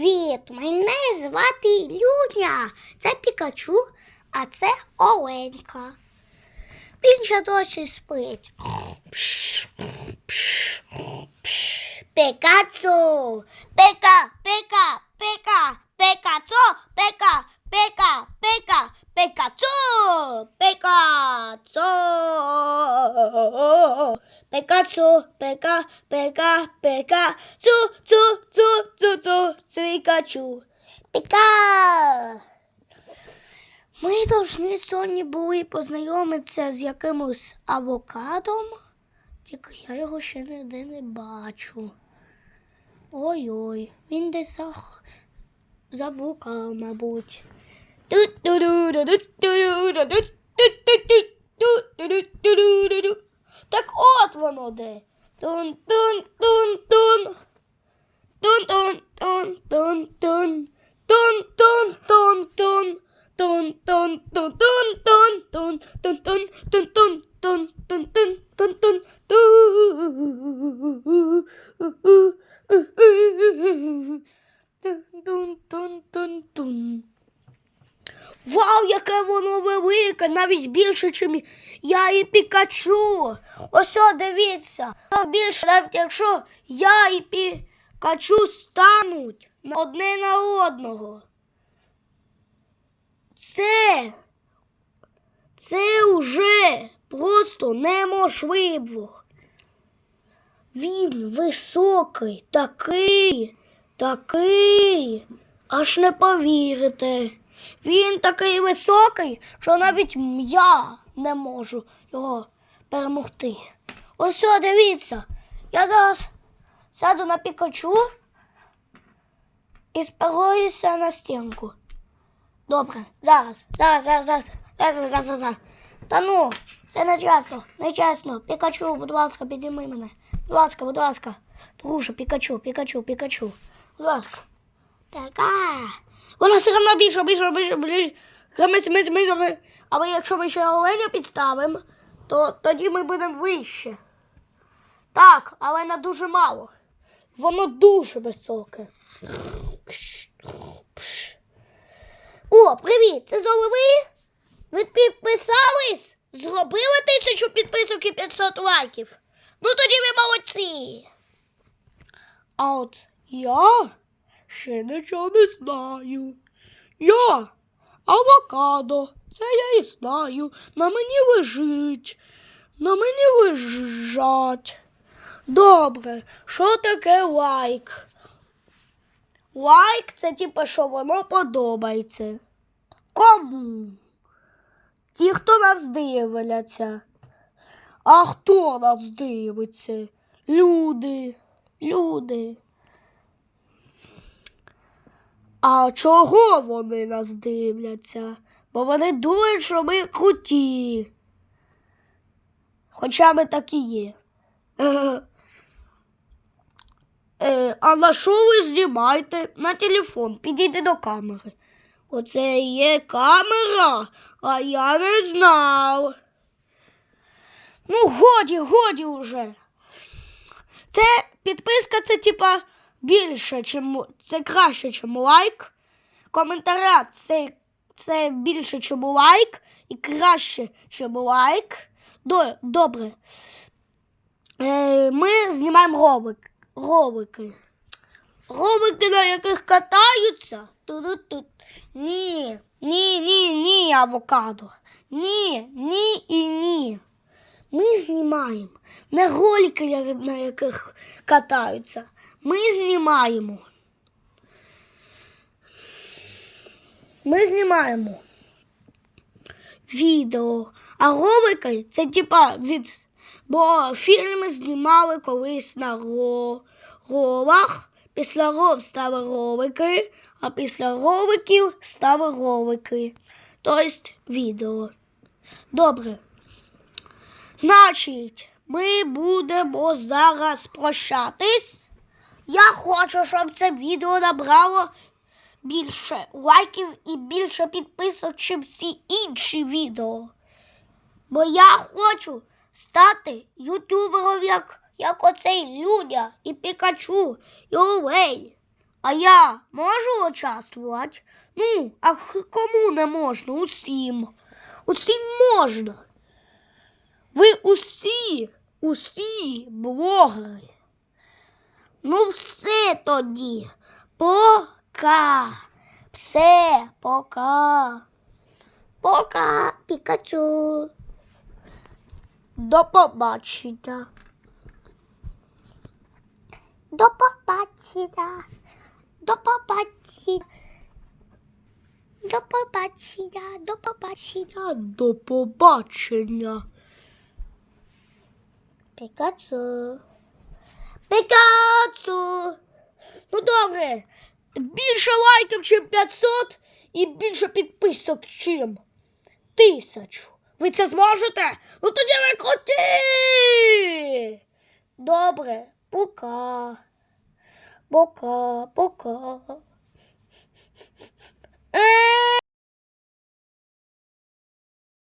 Привіт! Мене звати Люня. Це Пікачу, а це Оленька. Він ще досі спить. Пікачу! Пика, пика, пика, Пікачу, пика, пика, пика, Пікачу, Пікачу. Пикацу, пика, пика, пика, цу, цу, цу, цу, цу, цвікачу. Пика. Ми повинні сьогодні були познайомитися з якимось авокадом, тільки я його ще ніде не бачу. Ой-ой, він десь зах... заблукав, мабуть. Так от воно де. Тун-тун-тун-тун. Тун-тун-тун-тун-тун. Тун-тун-тун-тун. Вау, яке воно вивело! Велике, навіть більше, ніж я і Пікачу. Ось, дивіться. Більше, навіть якщо я і Пікачу стануть одне на одного. Це, це вже просто неможливо. Він високий, такий, такий, аж не повірите. Він такий високий, що навіть я не можу його перемогти. Ось, дивіться, я зараз сяду на пікачу і сперлоюся на стінку. Добре, зараз, зараз, зараз, зараз, зараз, зараз, зараз. Та ну, це не чесно, не чесно. Пікачу, будь ласка, підійми мене. Будь ласка, будь ласка. Друже, Пікачу, Пікачу, Пікачу. Будь ласка. Така. Вона все одно більше, більше, більше, більше. Ми, ми, ми, ми. Але якщо ми ще оленя підставимо, то тоді ми будемо вище. Так, але не дуже мало. Воно дуже високе. О, привіт! Це знову ви? Ви підписались? Зробили тисячу підписок і 500 лайків. Ну тоді ви молодці. А от я ще нічого не знаю. Я авокадо, це я і знаю. На мені лежить, на мені лежать. Добре, що таке лайк? Лайк це типу, що воно подобається. Кому? Ті, хто нас дивляться. А хто нас дивиться? Люди, люди. А чого вони нас дивляться? Бо вони думають, що ми круті. Хоча ми так і є. Е, а на що ви знімаєте? На телефон, підійди до камери. Оце є камера, а я не знав. Ну, годі, годі уже. Це підписка, це типа більше, чим це краще, чим лайк. Коментаря це, це більше, чим лайк, і краще, чим лайк. До, добре. Е, ми знімаємо ролик, ролики. Ролики, на яких катаються. Тут-тут. Ні, ні, ні, ні, авокадо. Ні, ні і ні. Ми знімаємо не ролики, на яких катаються. Ми знімаємо. Ми знімаємо відео. А ролики це типа від. Бо фільми знімали колись на ро... ролах. Після рол ставили ролики, а після роликів ставили ролики. Тобто відео. Добре. Значить, ми будемо зараз прощатись. Я хочу, щоб це відео набрало більше лайків і більше підписок, ніж всі інші відео. Бо я хочу стати ютубером, як, як оцей Людя і Пікачу, і Олень. А я можу участвувати? Ну, а кому не можна? Усім. Усім можна. Ви усі, усі блогери. Ну, все тоді. Пока. Все, пока. Пока, Пікачу. До побачення. До побачення. До побачення. До побачення. До побачення. До побачення. Пікачу. Пікацу. Ну добре. Більше лайків, чим 500 і більше підписок, чим тисячу. Ви це зможете? Ну тоді ви крути. Добре, пока. Пока, пока. Е!